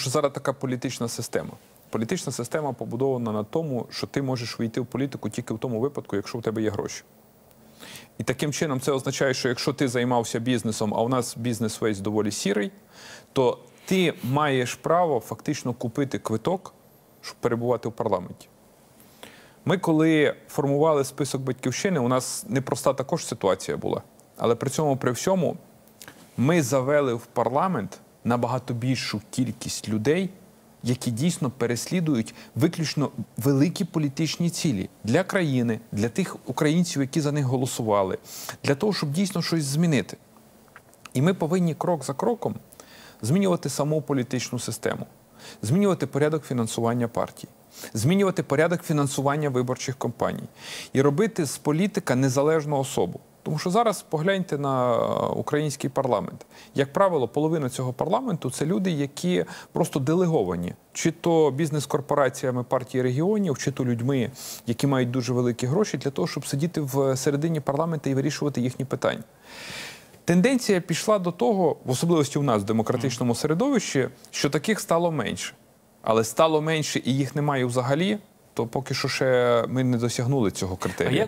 що зараз така політична система. Політична система побудована на тому, що ти можеш вийти в політику тільки в тому випадку, якщо у тебе є гроші. І таким чином це означає, що якщо ти займався бізнесом, а у нас бізнес весь доволі сірий, то ти маєш право фактично купити квиток, щоб перебувати в парламенті. Ми, коли формували список батьківщини, у нас непроста також ситуація була. Але при цьому, при всьому, ми завели в парламент набагато більшу кількість людей, які дійсно переслідують виключно великі політичні цілі для країни, для тих українців, які за них голосували, для того, щоб дійсно щось змінити. І ми повинні крок за кроком змінювати саму політичну систему, змінювати порядок фінансування партій, змінювати порядок фінансування виборчих кампаній і робити з політика незалежну особу. Тому що зараз погляньте на український парламент. Як правило, половина цього парламенту це люди, які просто делеговані, чи то бізнес-корпораціями партії регіонів, чи то людьми, які мають дуже великі гроші, для того, щоб сидіти в середині парламенту і вирішувати їхні питання. Тенденція пішла до того, в особливості у нас в демократичному середовищі, що таких стало менше. Але стало менше і їх немає взагалі, то поки що ще ми не досягнули цього критерію.